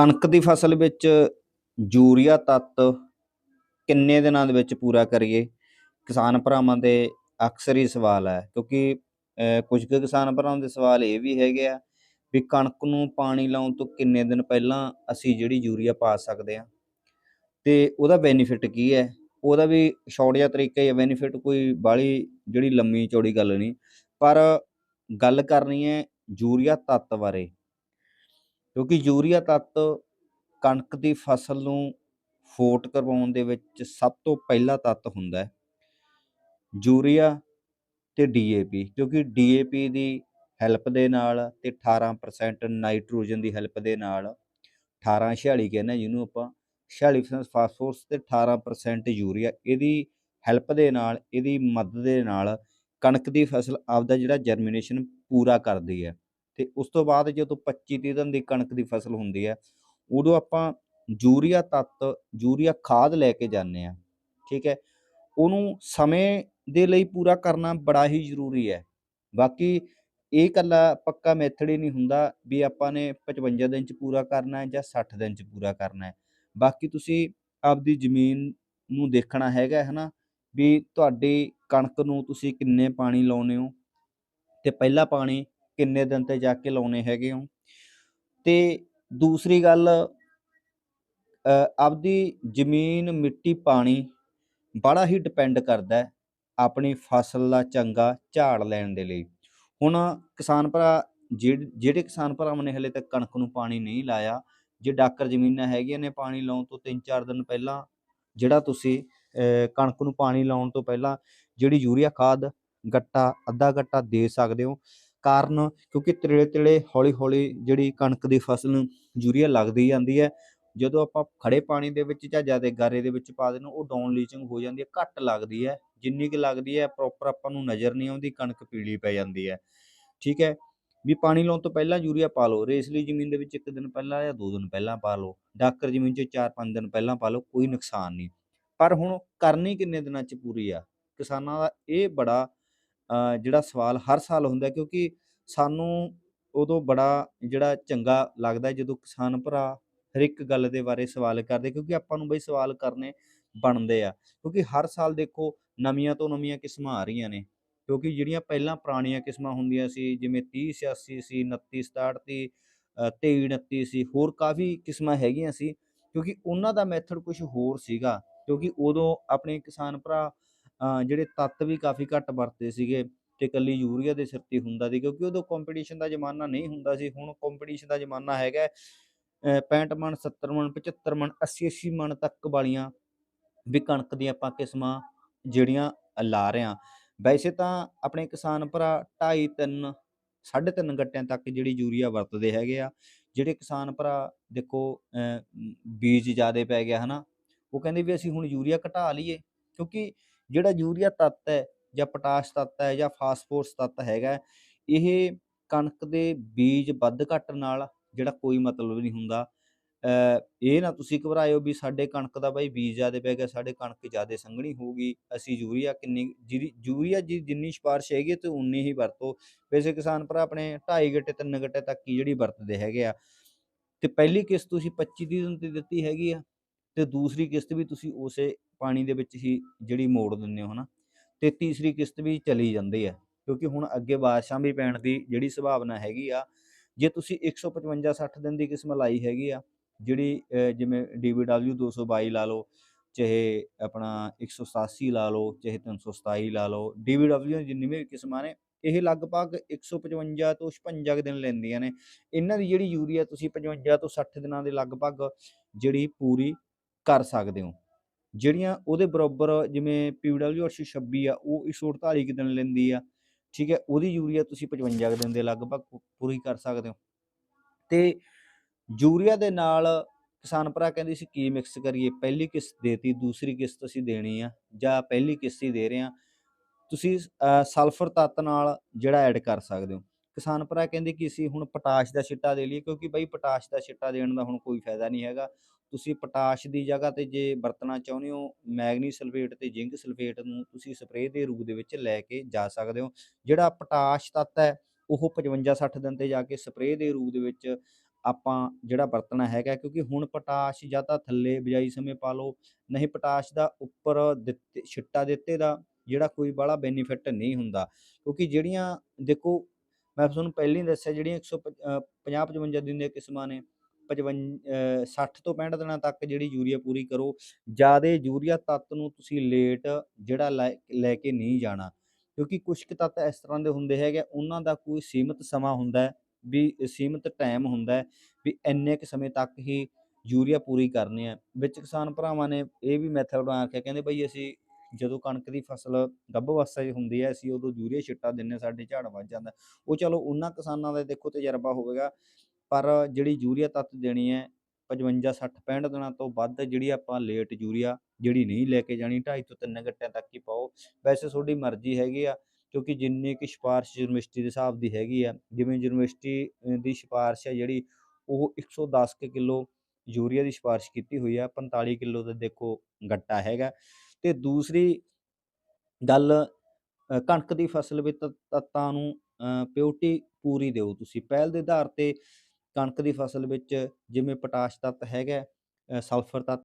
ਕਣਕ ਦੀ ਫਸਲ ਵਿੱਚ ਯੂਰੀਆ ਤੱਤ ਕਿੰਨੇ ਦਿਨਾਂ ਦੇ ਵਿੱਚ ਪੂਰਾ ਕਰੀਏ? ਕਿਸਾਨ ਭਰਾਵਾਂ ਦੇ ਅਕਸਰ ਹੀ ਸਵਾਲ ਹੈ, ਕਿਉਂਕਿ ਕੁਝ ਕੁ ਕਿਸਾਨ ਭਰਾਵਾਂ ਦੇ ਸਵਾਲ ਇਹ ਵੀ ਹੈਗੇ ਆ ਵੀ ਕਣਕ ਨੂੰ ਪਾਣੀ ਲਾਉਣ ਤੋਂ ਕਿੰਨੇ ਦਿਨ ਪਹਿਲਾਂ ਅਸੀਂ ਜਿਹੜੀ ਯੂਰੀਆ ਪਾ ਸਕਦੇ ਆ ਤੇ ਉਹਦਾ ਬੈਨੀਫਿਟ ਕੀ ਹੈ? ਉਹਦਾ ਵੀ ਸ਼ਾਰਟ ਜਿਹਾ ਤਰੀਕਾ ਹੈ, ਬੈਨੀਫਿਟ ਕੋਈ ਬਾਹਲੀ ਜਿਹੜੀ ਲੰਮੀ ਚੌੜੀ ਗੱਲ ਨਹੀਂ। ਪਰ ਗੱਲ ਕਰਨੀ ਹੈ ਯੂਰੀਆ ਤੱਤ ਬਾਰੇ। ਕਿਉਂਕਿ ਯੂਰੀਆ ਤੱਤ ਕਣਕ ਦੀ ਫਸਲ ਨੂੰ ਫੋਟ ਕਰਵਾਉਣ ਦੇ ਵਿੱਚ ਸਭ ਤੋਂ ਪਹਿਲਾ ਤੱਤ ਹੁੰਦਾ ਹੈ। ਯੂਰੀਆ ਤੇ ਡੀਏਪੀ ਕਿਉਂਕਿ ਡੀਏਪੀ ਦੀ ਹੈਲਪ ਦੇ ਨਾਲ ਤੇ 18% ਨਾਈਟ੍ਰੋਜਨ ਦੀ ਹੈਲਪ ਦੇ ਨਾਲ 1846 ਕਹਿੰਦੇ ਜਿਹਨੂੰ ਆਪਾਂ 46% ਫਾਸਫੋਰਸ ਤੇ 18% ਯੂਰੀਆ ਇਹਦੀ ਹੈਲਪ ਦੇ ਨਾਲ, ਇਹਦੀ ਮਦਦ ਦੇ ਨਾਲ ਕਣਕ ਦੀ ਫਸਲ ਆਪਦਾ ਜਿਹੜਾ ਜਰਮੀਨੇਸ਼ਨ ਪੂਰਾ ਕਰਦੀ ਹੈ। ਤੇ ਉਸ ਤੋਂ ਬਾਅਦ ਜਦੋਂ 25 30 ਦਿਨ ਦੀ ਕਣਕ ਦੀ ਫਸਲ ਹੁੰਦੀ ਹੈ, ਉਦੋਂ ਆਪਾਂ ਯੂਰੀਆ ਤੱਤ, ਯੂਰੀਆ ਖਾਦ ਲੈ ਕੇ ਜਾਂਦੇ ਆ ਠੀਕ ਹੈ। ਉਹਨੂੰ ਸਮੇਂ ਦੇ ਲਈ ਪੂਰਾ ਕਰਨਾ ਬੜਾ ਹੀ ਜ਼ਰੂਰੀ ਹੈ। ਬਾਕੀ ਇਹ ਇਕੱਲਾ ਪੱਕਾ ਮੈਥਡ ਹੀ ਨਹੀਂ ਹੁੰਦਾ ਵੀ ਆਪਾਂ ਨੇ 55 ਦਿਨ ਚ ਪੂਰਾ ਕਰਨਾ ਹੈ ਜਾਂ 60 ਦਿਨ ਚ ਪੂਰਾ ਕਰਨਾ ਹੈ। ਬਾਕੀ ਤੁਸੀਂ ਆਪਦੀ ਜ਼ਮੀਨ ਨੂੰ ਦੇਖਣਾ ਹੈਗਾ ਹੈ ਨਾ ਵੀ ਤੁਹਾਡੀ ਕਣਕ ਨੂੰ ਤੁਸੀਂ ਕਿੰਨੇ ਪਾਣੀ ਲਾਉਨੇ ਹੋ, ਤੇ ਪਹਿਲਾ ਪਾਣੀ ਕਿੰਨੇ ਦਿਨ ਤੇ ਜਾ ਕੇ ਲਾਉਣੇ ਹੈਗੇ ਹੋ। ਤੇ ਦੂਸਰੀ ਗੱਲ ਅ, ਆਪਦੀ ਜ਼ਮੀਨ ਮਿੱਟੀ ਪਾਣੀ ਬੜਾ ਹੀ ਡਿਪੈਂਡ ਕਰਦਾ ਆਪਣੀ ਫਸਲ ਦਾ ਚੰਗਾ ਝਾੜ ਲੈਣ ਦੇ ਲਈ। ਹੁਣ ਕਿਸਾਨ ਭਰਾ ਜਿਹੜੇ ਜਿਹੜੇ ਕਿਸਾਨ ਭਰਾਵਾਂ ਨੇ ਹਲੇ ਤੱਕ ਕਣਕ ਨੂੰ ਪਾਣੀ ਨਹੀਂ ਲਾਇਆ ਜੇ ਡਾਕਰ ਜ਼ਮੀਨਾਂ ਹੈਗੀਆਂ ਨੇ ਪਾਣੀ ਲਾਉਣ ਤੋਂ 3-4 ਦਿਨ ਪਹਿਲਾਂ ਜਿਹੜਾ ਤੁਸੀਂ ਅ, ਕਣਕ ਨੂੰ ਪਾਣੀ ਲਾਉਣ ਤੋਂ ਪਹਿਲਾਂ ਜਿਹੜੀ ਯੂਰੀਆ ਖਾਦ ਗੱਟਾ ਅੱਧਾ ਗੱਟਾ ਦੇ ਸਕਦੇ ਹੋ ਕਾਰਨ ਕਿਉਂਕਿ ਤੇੜੇ ਤੇੜੇ ਹੌਲੀ ਹੌਲੀ ਜਿਹੜੀ ਕਣਕ ਦੀ ਫਸਲ ਨੂੰ ਯੂਰੀਆ ਲੱਗਦੀ ਜਾਂਦੀ ਹੈ, ਜਦੋਂ ਆਪਾਂ ਖੜੇ ਪਾਣੀ ਦੇ ਵਿੱਚ ਜਾਂ ਜ਼ਿਆਦਾ ਗਾਰੇ ਦੇ ਵਿੱਚ ਪਾ ਦਿੰਦੇ ਉਹ ਡਾਊਨ ਲੀਚਿੰਗ ਹੋ ਜਾਂਦੀ ਹੈ, ਘੱਟ ਲੱਗਦੀ ਹੈ, ਜਿੰਨੀ ਕਿ ਲੱਗਦੀ ਹੈ ਪ੍ਰੋਪਰ ਆਪਾਂ ਨੂੰ ਨਜ਼ਰ ਨਹੀਂ ਆਉਂਦੀ, ਕਣਕ ਪੀਲੀ ਪੈ ਜਾਂਦੀ ਹੈ। ਠੀਕ ਹੈ, ਵੀ ਪਾਣੀ ਲਾਉਣ ਤੋਂ ਪਹਿਲਾਂ ਯੂਰੀਆ ਪਾ ਲਓ ਰੇਸਲੀ ਜ਼ਮੀਨ ਦੇ ਵਿੱਚ ਇੱਕ ਦਿਨ ਪਹਿਲਾਂ ਜਾਂ ਦੋ ਦਿਨ ਪਹਿਲਾਂ ਪਾ ਲਓ, ਡਾਕਰ ਜ਼ਮੀਨ 'ਚ ਚਾਰ ਪੰਜ ਦਿਨ ਪਹਿਲਾਂ ਪਾ ਲਓ, ਕੋਈ ਨੁਕਸਾਨ ਨਹੀਂ। ਪਰ ਹੁਣ ਕਰਨੀ ਕਿੰਨੇ ਦਿਨਾਂ 'ਚ ਪੂਰੀ ਆ? ਕਿਸਾਨਾਂ ਦਾ ਇਹ ਬੜਾ ਜਿਹੜਾ ਸਵਾਲ ਹਰ ਸਾਲ ਹੁੰਦਾ ਕਿਉਂਕਿ ਸਾਨੂੰ ਉਦੋਂ ਬੜਾ ਜਿਹੜਾ ਚੰਗਾ ਲੱਗਦਾ ਜਦੋਂ ਕਿਸਾਨ ਭਰਾ ਹਰ ਇੱਕ ਗੱਲ ਦੇ ਬਾਰੇ ਸਵਾਲ ਕਰਦੇ ਕਿਉਂਕਿ ਆਪਾਂ ਨੂੰ ਬਈ ਸਵਾਲ ਕਰਨੇ ਬਣਦੇ ਆ। ਕਿਉਂਕਿ ਹਰ ਸਾਲ ਦੇਖੋ ਨਵੀਆਂ ਤੋਂ ਨਵੀਆਂ ਕਿਸਮਾਂ ਆ ਰਹੀਆਂ ਨੇ ਕਿਉਂਕਿ ਜਿਹੜੀਆਂ ਪਹਿਲਾਂ ਪੁਰਾਣੀਆਂ ਕਿਸਮਾਂ ਹੁੰਦੀਆਂ ਸੀ ਜਿਵੇਂ 30 86 ਸੀ 29 67 ਸੀ ਅ, 23 29 ਸੀ ਹੋਰ ਕਾਫੀ ਕਿਸਮਾਂ ਹੈਗੀਆਂ ਸੀ ਕਿਉਂਕਿ ਉਹਨਾਂ ਦਾ ਮੈਥਡ ਕੁਝ ਹੋਰ ਸੀਗਾ ਕਿਉਂਕਿ ਉਦੋਂ ਆਪਣੇ ਕਿਸਾਨ ਭਰਾ ਜਿਹੜੇ ਤੱਤ ਵੀ ਕਾਫੀ ਘੱਟ ਵਰਤਦੇ ਸੀਗੇ ਤੇ ਇਕੱਲੀ ਯੂਰੀਆ ਦੇ ਸਿਰ ਤੇ ਹੁੰਦਾ ਸੀ, ਕਿਉਂਕਿ ਉਦੋਂ ਕੰਪੀਟੀਸ਼ਨ ਦਾ ਜ਼ਮਾਨਾ ਨਹੀਂ ਹੁੰਦਾ ਸੀ, ਹੁਣ ਕੰਪੀਟੀਸ਼ਨ ਦਾ ਜ਼ਮਾਨਾ ਹੈਗਾ ਹੈ। 65 ਮਣ 70 ਮਣ 75 ਮਣ 80 80 ਮਣ ਤੱਕ ਵਾਲੀਆਂ ਵੀ ਕਣਕ ਦੀਆਂ ਆਪਾਂ ਕਿਸਮਾਂ ਜਿਹੜੀਆਂ ਲਾ ਰਹੇ ਹਾਂ ਵੈਸੇ ਤਾਂ ਆਪਣੇ ਕਿਸਾਨ ਭਰਾ 2.5 3 3.5 ਗੱਟਿਆਂ ਤੱਕ ਜਿਹੜੀ ਯੂਰੀਆ ਵਰਤਦੇ ਹੈਗੇ ਆ, ਜਿਹੜੇ ਕਿਸਾਨ ਭਰਾ ਦੇਖੋ ਬੀਜ ਜ਼ਿਆਦੇ ਪੈ ਗਿਆ ਹਨਾ, ਉਹ ਕਹਿੰਦੇ ਵੀ ਅਸੀਂ ਹੁਣ ਯੂਰੀਆ ਘਟਾ ਲਈਏ, ਕਿਉਂਕਿ ਜਿਹੜਾ ਯੂਰੀਆ ਤੱਤ ਹੈ ਜਾਂ ਪੋਟਾਸ਼ ਤੱਤ ਹੈ ਜਾਂ ਫਾਸਫੋਰਸ ਤੱਤ ਹੈਗਾ, ਇਹ ਕਣਕ ਦੇ ਬੀਜ ਵੱਧ ਘੱਟ ਨਾਲ ਜਿਹੜਾ ਕੋਈ ਮਤਲਬ ਨਹੀਂ ਹੁੰਦਾ। ਇਹ ਨਾ ਤੁਸੀਂ ਘਬਰਾਇਓ ਵੀ ਸਾਡੇ ਕਣਕ ਦਾ ਬਾਈ ਬੀਜ ਜ਼ਿਆਦੇ ਪੈ ਗਿਆ, ਸਾਡੇ ਕਣਕ ਜ਼ਿਆਦੇ ਸੰਘਣੀ ਹੋਊਗੀ, ਅਸੀਂ ਯੂਰੀਆ ਕਿੰਨੀ ਜਿਹਦੀ ਯੂਰੀਆ ਜੀ ਜਿੰਨੀ ਸਿਫਾਰਿਸ਼ ਹੈਗੀ ਹੈ ਤੇ ਉਨੀ ਹੀ ਵਰਤੋ। ਵੈਸੇ ਕਿਸਾਨ ਭਰਾ ਆਪਣੇ 2.5 ਗੱਟੇ 3 ਗੱਟੇ ਤੱਕ ਹੀ ਜਿਹੜੀ ਵਰਤਦੇ ਹੈਗੇ ਆ। ਤੇ ਪਹਿਲੀ ਕਿਸ਼ਤ ਤੁਸੀਂ 25 ਦੀ ਦਿੱਤੀ ਹੈਗੀ ਆ, ਤੇ ਦੂਸਰੀ ਕਿਸ਼ਤ ਵੀ ਤੁਸੀਂ ਉਸੇ ਪਾਣੀ ਦੇ ਵਿੱਚ ਹੀ ਜਿਹੜੀ ਮੋੜ ਦਿੰਦੇ ਹੋ ਹਨਾ ਤੇ ਤੀਸਰੀ ਕਿਸ਼ਤ ਵੀ ਚਲੀ ਜਾਂਦੀ ਹੈ ਕਿਉਂਕਿ ਹੁਣ ਅੱਗੇ ਬਾਰਿਸ਼ਾਂ ਵੀ ਪੈਣ ਦੀ ਜਿਹੜੀ ਸੰਭਾਵਨਾ ਹੈਗੀ ਆ ਜੇ ਤੁਸੀਂ 155 60 ਦਿਨ ਦੀ ਕਿਸਮ ਲਾਈ ਹੈਗੀ ਆ ਜਿਹੜੀ ਅਹ, ਜਿਵੇਂ DBW 222 ਲਾ ਲਓ ਚਾਹੇ ਆਪਣਾ 187 ਲਾ ਲਓ ਚਾਹੇ 327 ਲਾ ਲਓ DBW ਦੀਆਂ ਜਿੰਨੀ ਵੀ ਕਿਸਮਾਂ ਨੇ ਇਹ ਲਗਭਗ 155 ਤੋਂ 56 ਕੁ ਦਿਨ ਲੈਂਦੀਆਂ ਨੇ ਇਹਨਾਂ ਦੀ ਜਿਹੜੀ ਯੂਰੀਆ ਤੁਸੀਂ 55 ਤੋਂ 60 ਦਿਨਾਂ ਦੇ ਲਗਭਗ ਜਿਹੜੀ ਪੂਰੀ ਕਰ ਸਕਦੇ ਹੋ। ਜਿਹੜੀਆਂ ਉਹਦੇ ਬਰਾਬਰ ਜਿਵੇਂ PWR 826 ਆ, ਉਹ 148 ਕੁ ਦਿਨ ਲੈਂਦੀ ਆ, ਠੀਕ ਹੈ, ਉਹਦੀ ਯੂਰੀਆ ਤੁਸੀਂ 55 ਕੁ ਦਿਨ ਦੇ ਲਗਭਗ ਪੂਰੀ ਕਰ ਸਕਦੇ ਹੋ। ਤੇ ਯੂਰੀਆ ਦੇ ਨਾਲ ਕਿਸਾਨ ਭਰਾ ਕਹਿੰਦੇ ਸੀ ਕੀ ਮਿਕਸ ਕਰੀਏ, ਪਹਿਲੀ ਕਿਸ਼ਤ ਦੇਤੀ, ਦੂਸਰੀ ਕਿਸ਼ਤ ਅਸੀਂ ਦੇਣੀ ਆ, ਜਾਂ ਪਹਿਲੀ ਕਿਸ਼ਤ ਹੀ ਦੇ ਰਹੇ ਆ। ਤੁਸੀਂ ਸਲਫਰ ਤੱਤ ਨਾਲ ਜਿਹੜਾ ਐਡ ਕਰ ਸਕਦੇ ਹੋ। ਕਿਸਾਨ ਭਰਾ ਕਹਿੰਦੇ ਕਿ ਅਸੀਂ ਹੁਣ ਪੋਟਾਸ਼ ਦਾ ਛਿੱਟਾ ਦੇ ਲਈਏ, ਕਿਉਂਕਿ ਬਈ ਪੋਟਾਸ਼ ਦਾ ਛਿੱਟਾ ਦੇਣ ਦਾ ਹੁਣ ਕੋਈ ਫਾਇਦਾ ਨਹੀਂ ਹੈਗਾ। ਤੁਸੀਂ ਪੋਟਾਸ਼ ਦੀ ਜਗ੍ਹਾ ਤੇ ਜੇ ਵਰਤਣਾ ਚਾਹੁੰਦੇ ਹੋ, ਮੈਗਨੀ ਸਲਫੇਟ ਤੇ ਜ਼ਿੰਕ ਸਲਫੇਟ ਨੂੰ ਤੁਸੀਂ ਸਪਰੇਅ ਦੇ ਰੂਪ ਦੇ ਵਿੱਚ ਲੈ ਕੇ ਜਾ ਸਕਦੇ ਹੋ। ਜਿਹੜਾ ਪੋਟਾਸ਼ ਤੱਤ ਹੈ, ਉਹ 55 60 ਦਿਨ ਤੇ ਜਾ ਕੇ ਸਪਰੇਅ ਦੇ ਰੂਪ ਦੇ ਵਿੱਚ ਆਪਾਂ ਜਿਹੜਾ ਵਰਤਣਾ ਹੈਗਾ, ਕਿਉਂਕਿ ਹੁਣ ਪੋਟਾਸ਼ ਜਾਂ ਤਾਂ ਥੱਲੇ ਬਿਜਾਈ ਸਮੇਂ ਪਾ ਲਓ, ਨਹੀਂ ਪੋਟਾਸ਼ ਦਾ ਉੱਪਰ ਦਿੱਤੇ, ਛਿੱਟਾ ਦਿੱਤੇ ਦਾ ਜਿਹੜਾ ਕੋਈ ਬਾਹਲਾ ਬੈਨੀਫਿਟ ਨਹੀਂ ਹੁੰਦਾ। ਕਿਉਂਕਿ ਜਿਹੜੀਆਂ, ਦੇਖੋ, ਮੈਂ ਤੁਹਾਨੂੰ ਪਹਿਲਾਂ ਹੀ ਦੱਸਿਆ ਜਿਹੜੀਆਂ 150 55 ਦਿਨ ਦੀਆਂ ਕਿਸਮਾਂ ਨੇ 55 60 ਤੋਂ 65 ਦਿਨਾਂ ਤੱਕ ਜਿਹੜੀ ਯੂਰੀਆ ਪੂਰੀ ਕਰੋ। ਜ਼ਿਆਦਾ ਯੂਰੀਆ ਤੱਤ ਨੂੰ ਤੁਸੀਂ ਲੇਟ ਜਿਹੜਾ ਲੈ ਲੈ ਕੇ ਨਹੀਂ ਜਾਣਾ। ਕਿਉਂਕਿ ਕੁਝ ਕੁ ਤੱਤ ਇਸ ਤਰ੍ਹਾਂ ਦੇ ਹੁੰਦੇ ਹੈਗੇ ਉਹਨਾਂ ਦਾ ਕੋਈ ਸੀਮਿਤ ਸਮਾਂ ਹੁੰਦਾ ਹੈ, ਵੀ ਸੀਮਿਤ ਟਾਈਮ ਹੁੰਦਾ ਹੈ, ਵੀ ਇੰਨੇ ਕੁ ਸਮੇਂ ਤੱਕ ਹੀ ਯੂਰੀਆ ਪੂਰੀ ਕਰਨੀ ਹੈ। ਵਿੱਚ ਕਿਸਾਨ ਭਰਾਵਾਂ ਨੇ ਇਹ ਵੀ ਮੈਥਡ ਬਣਾ ਕੇ ਕਹਿੰਦੇ ਬਈ ਅਸੀਂ ਜਦੋਂ ਕਣਕ ਦੀ ਫਸਲ ਗੱਭ ਅਵਸਥਾ 'ਚ ਹੁੰਦੀ ਹੈ, ਅਸੀਂ ਉਦੋਂ ਯੂਰੀਆ ਛਿੱਟਾ ਦਿੰਨੇ ਸਾਡੇ ਝਾੜ ਵੱਧ ਜਾਂਦਾ। ਉਹ ਚਲੋ ਉਹਨਾਂ ਕਿਸਾਨਾਂ ਦਾ ਦੇਖੋ ਤਜਰਬਾ ਹੋਵੇਗਾ। ਪਰ ਜਿਹੜੀ ਯੂਰੀਆ ਤੱਤ ਦੇਣੀ ਹੈ 55 60 65 ਦਿਨਾਂ ਤੋਂ ਵੱਧ ਜਿਹੜੀ ਆਪਾਂ ਲੇਟ ਯੂਰੀਆ ਜਿਹੜੀ ਨਹੀਂ ਲੈ ਕੇ ਜਾਣੀ 2.5 ਤੋਂ 3 ਗੱਟਿਆਂ ਤੱਕ ਹੀ ਪਾਓ। ਵੈਸੇ ਤੁਹਾਡੀ ਮਰਜ਼ੀ ਹੈਗੀ ਆ, ਕਿਉਂਕਿ ਜਿੰਨੀ ਕਿ ਸਿਫਾਰਿਸ਼ ਯੂਨੀਵਰਸਿਟੀ ਦੇ ਹਿਸਾਬ ਦੀ ਹੈਗੀ ਆ, ਜਿਵੇਂ ਯੂਨੀਵਰਸਿਟੀ ਦੀ ਸਿਫਾਰਿਸ਼ ਹੈ ਜਿਹੜੀ, ਉਹ 110 ਕੁ ਕਿਲੋ ਯੂਰੀਆ ਦੀ ਸਿਫਾਰਿਸ਼ ਕੀਤੀ ਹੋਈ ਆ 45 ਕਿਲੋ ਦਾ ਦੇਖੋ ਗੱਟਾ ਹੈਗਾ। ਤੇ ਦੂਸਰੀ ਗੱਲ ਕਣਕ ਦੀ ਫਸਲ ਵਿੱਚ ਤੱਤਾਂ ਨੂੰ ਪਿਓਰਟੀ ਪੂਰੀ ਦਿਓ ਤੁਸੀਂ। ਪਹਿਲ ਦੇ ਆਧਾਰ ਤੇ ਕਣਕ ਦੀ ਫਸਲ ਵਿੱਚ ਜਿਵੇਂ ਪੋਟਾਸ਼ ਤੱਤ ਹੈਗਾ ਸਲਫਰ ਤੱਤ